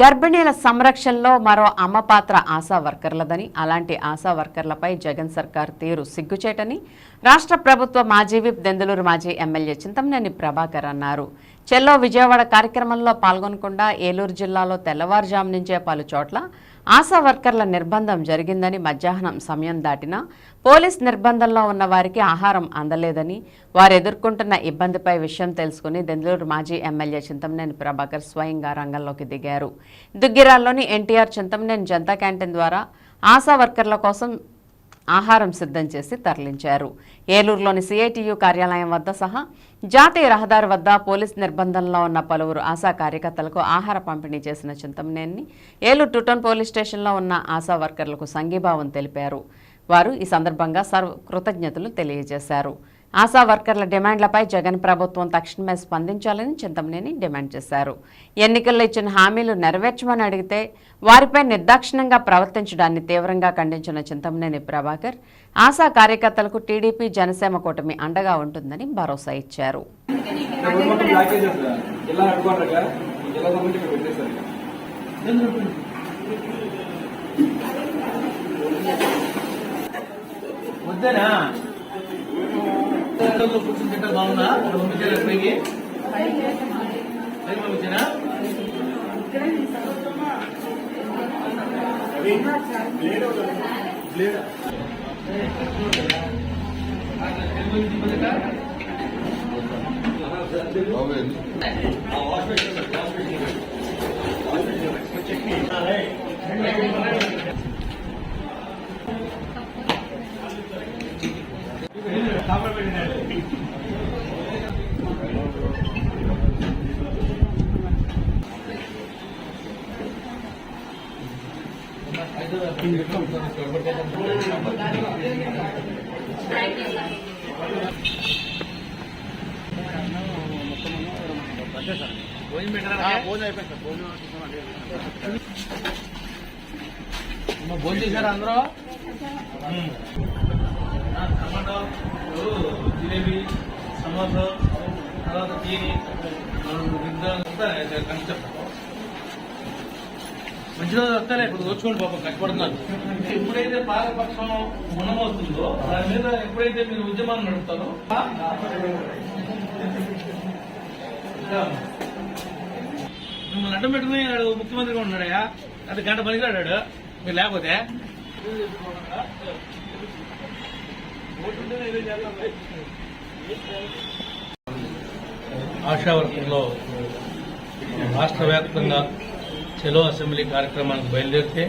గర్భిణీల సంరక్షణలో మరో అమ్మ పాత్ర ఆశా వర్కర్లదని. అలాంటి ఆశా వర్కర్లపై జగన్ సర్కార్ తీరు సిగ్గుచేటని రాష్ట్ర ప్రభుత్వ మాజీ విప్ దెందులూరు మాజీ ఎమ్మెల్యే చింతమనేని ప్రభాకర్ అన్నారు. చెల్లో విజయవాడ కార్యక్రమంలో పాల్గొనకుండా ఏలూరు జిల్లాలో తెల్లవారుజాము నుంచే పలు చోట్ల ఆశా వర్కర్ల నిర్బంధం జరిగిందని మధ్యాహ్నం సమయం దాటినా పోలీస్ నిర్బంధంలో ఉన్న వారికి ఆహారం అందలేదని వారు ఎదుర్కొంటున్న ఇబ్బందిపై విషయం తెలుసుకుని దెందులూరు మాజీ ఎమ్మెల్యే చింతమనేని ప్రభాకర్ స్వయంగా రంగంలోకి దిగారు. దుగ్గిరాల్లోని ఎన్టీఆర్ చింతమనేని జనతా క్యాంటీన్ ద్వారా ఆశా వర్కర్ల కోసం ఆహారం సిద్ధం చేసి తరలించారు. ఏలూరులోని సిఐటియు కార్యాలయం వద్ద సహా జాతీయ రహదారి వద్ద పోలీస్ నిర్బంధంలో ఉన్న పలువురు ఆశా కార్యకర్తలకు ఆహార పంపిణీ చేసిన చింతమనేని ఏలూరు టూటౌన్ పోలీస్ స్టేషన్లో ఉన్న ఆశా వర్కర్లకు సంఘీభావం తెలిపారు. వారు ఈ సందర్భంగా సర్వ కృతజ్ఞతలు తెలియజేశారు. ఆశా వర్కర్ల డిమాండ్లపై జగన్ ప్రభుత్వం తక్షణమే స్పందించాలని చింతమనేని డిమాండ్ చేశారు. ఎన్నికల్లో ఇచ్చిన హామీలు నెరవేర్చమని అడిగితే వారిపై నిర్దాక్షిణ్యంగా ప్రవర్తించడాన్ని తీవ్రంగా ఖండించిన చింతమనేని ప్రభాకర్ ఆశా కార్యకర్తలకు టీడీపీ జనసేన కూటమి అండగా ఉంటుందని భరోసా ఇచ్చారు. వద్దనా? మొత్తం బ్లాక్ చేశారు కదా ఇలా అడుగుంటారుగా ఇలా గవర్నమెంట్ ఇక్కడ పెట్టేశారు ఇక్కడ పంపించారు ఎక్కడికి పైకి పంపించారా భోజనం పెట్టారా భోజనం చేశారా అందరూ ఇప్పుడు జిలేబీ సమోసా తర్వాత తీని కన్సెప్ట్ మంచి వస్తారే ఇప్పుడు వచ్చుకోండి పాపం కష్టపడుతున్నారు. ఎప్పుడైతే పాలపక్షం గుణమవుతుందో దాని మీద ఎప్పుడైతే మీరు ఉద్యమాన్ని నడుపుతారో మిమ్మల్ని అడ్డం పెట్టుకుని వాడు ముఖ్యమంత్రిగా ఉన్నాడయా అది గంట పనికి రాడాడు మీరు లేకపోతే? ఆశా వర్గంలో రాష్ట్ర వ్యాప్తంగా చెలో అసెంబ్లీ కార్యక్రమానికి బయలుదేరితే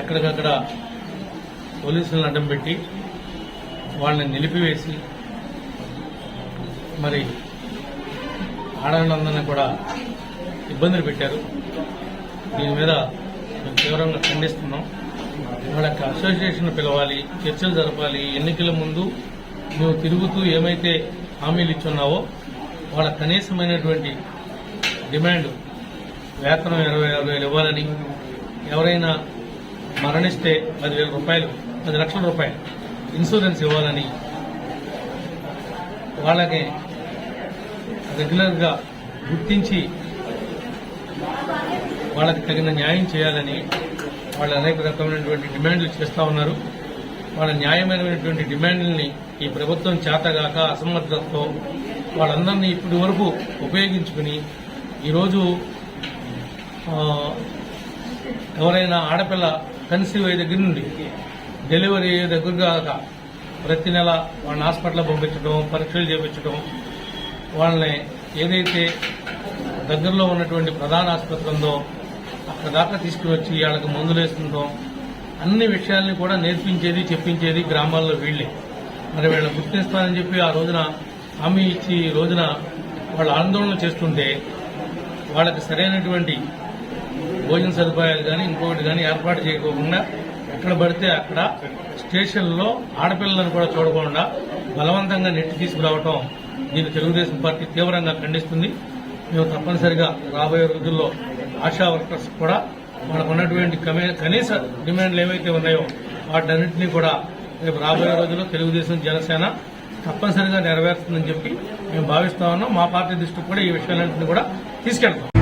ఎక్కడికక్కడ పోలీసులను అడ్డం పెట్టి వాళ్ళని నిలిపివేసి మరి ఆడవాళ్ళందరినీ కూడా ఇబ్బందులు పెట్టారు. దీని మీద మేము తీవ్రంగా ఖండిస్తున్నాం. వాళ్ళకి అసోసియేషన్ పిలవాలి చర్చలు జరపాలి ఎన్నికల ముందు నువ్వు తిరుగుతూ ఏమైతే హామీలు ఇచ్చున్నావో వాళ్ళ కనీసమైనటువంటి డిమాండ్ వేతనం ఇరవై ఆరు వేలు ఇవ్వాలని ఎవరైనా మరణిస్తే పదివేల రూపాయలు పది లక్షల రూపాయలు ఇన్సూరెన్స్ ఇవ్వాలని వాళ్ళకి రెగ్యులర్గా గుర్తించి వాళ్ళకి తగిన న్యాయం చేయాలని వాళ్ళు అనేక రకమైనటువంటి డిమాండ్లు చేస్తూ ఉన్నారు. వాళ్ళ న్యాయమైనటువంటి డిమాండ్లని ఈ ప్రభుత్వం చేతగాక అసమర్థతతో వాళ్ళందరినీ ఇప్పటి వరకు ఉపయోగించుకుని ఈరోజు ఎవరైనా ఆడపిల్ల కన్సీవ్ అయ్యే దగ్గర నుండి డెలివరీ అయ్యే దగ్గరగా ప్రతి నెల వాళ్ళని హాస్పిటల్ పంపించడం పరీక్షలు చేపించడం వాళ్ళని ఏదైతే దగ్గరలో ఉన్నటువంటి ప్రధాన ఆసుపత్రి ఉందో అక్కడ దాకా తీసుకువచ్చి వాళ్ళకి మందులు వేస్తుంటాం అన్ని విషయాల్ని కూడా నేర్పించేది చెప్పించేది గ్రామాల్లో వీళ్ళే. మరి వీళ్ళని గుర్తిస్తానని చెప్పి ఆ రోజున హామీ ఇచ్చి ఈ రోజున వాళ్ళు ఆందోళన చేస్తుంటే వాళ్ళకి సరైనటువంటి భోజన సదుపాయాలు కానీ ఇంకొకటి కానీ ఏర్పాటు చేయకోకుండా ఎక్కడ పడితే అక్కడ స్టేషన్లో ఆడపిల్లలను కూడా చూడకుండా బలవంతంగా నెట్టి తీసుకురావటం దీన్ని తెలుగుదేశం పార్టీ తీవ్రంగా ఖండిస్తుంది. మేము తప్పనిసరిగా రాబోయే రోజుల్లో ఆశా వర్కర్స్ కూడా మనకు ఉన్నటువంటి కమే- కనీస డిమాండ్లు ఏవైతే ఉన్నాయో వాటన్నింటినీ కూడా రేపు రాబోయే రోజుల్లో తెలుగుదేశం జనసేన తప్పనిసరిగా నెరవేరుతుందని చెప్పి మేము భావిస్తా ఉన్నాం. మా పార్టీ దృష్టికి కూడా ఈ విషయాలన్నింటినీ కూడా తీసుకెళ్తాం.